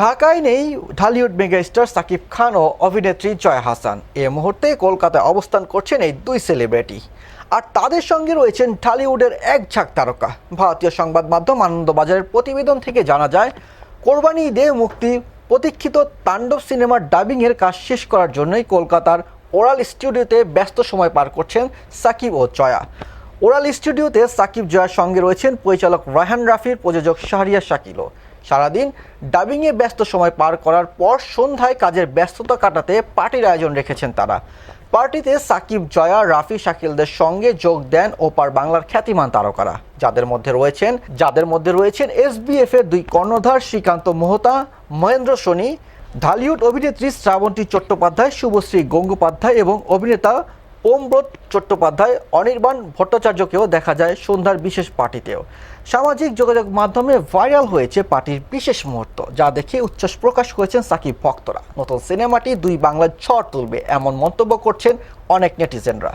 ঢাকায় নেই ঢালিউড মেগাস্টার সাকিব খান ও অভিনেত্রী জয়া হাসান। এ মুহূর্তে কলকাতায় অবস্থান করছেন এই দুই সেলিব্রিটি। আর তাদের সঙ্গে রয়েছেন ঢালিউডের এক ঝাঁক তারকা। ভারতীয় সংবাদ মাধ্যম আনন্দবাজারের প্রতিবেদন থেকে জানা যায়, কোরবানি ঈদে মুক্তি, প্রতীক্ষিত তাণ্ডব সিনেমার ডাবিংয়ের কাজ শেষ করার জন্যই কলকাতার ওরাল স্টুডিওতে ব্যস্ত সময় পার করছেন সাকিব ও জয়া। ওরাল স্টুডিওতে সাকিব জয়ার সঙ্গে রয়েছেন পরিচালক রায়হান রাফির প্রযোজক শাহরিয়া শাকিলও। সারাদিন ডাবিংয়ে ব্যস্ত সময় পার করার পর সন্ধ্যায় কাজের ব্যস্ততা কাটাতে পার্টির আয়োজন রেখেছেন তারা। পার্টিতে সাকিব, জয়া, রাফি, শাকিলদের সঙ্গে যোগ দেন ওপার বাংলার খ্যাতিমান তারকারা। যাদের মধ্যে রয়েছেন, যাদের মধ্যে রয়েছেন এসবিএফ এর দুই কর্ণধার শ্রীকান্ত মোহতা, মহেন্দ্র সোনি, ঢালিউড অভিনেত্রী শ্রাবন্তী চট্টোপাধ্যায়, শুভশ্রী গঙ্গোপাধ্যায় এবং অভিনেতা ওমব্রত চট্টোপাধ্যায়, অনির্বাণ ভট্টাচার্যকেও দেখা যায় সন্ধ্যার বিশেষ পার্টিতেও। সামাজিক যোগাযোগ মাধ্যমে ভাইরাল হয়েছে পার্টির বিশেষ মুহূর্ত, যা দেখে উচ্ছ্বাস প্রকাশ করেছেন সাকিব ভক্তরা। নতুন সিনেমাটি দুই বাংলার ঝড় তুলবে, এমন মন্তব্য করছেন অনেক নেটিজেনরা।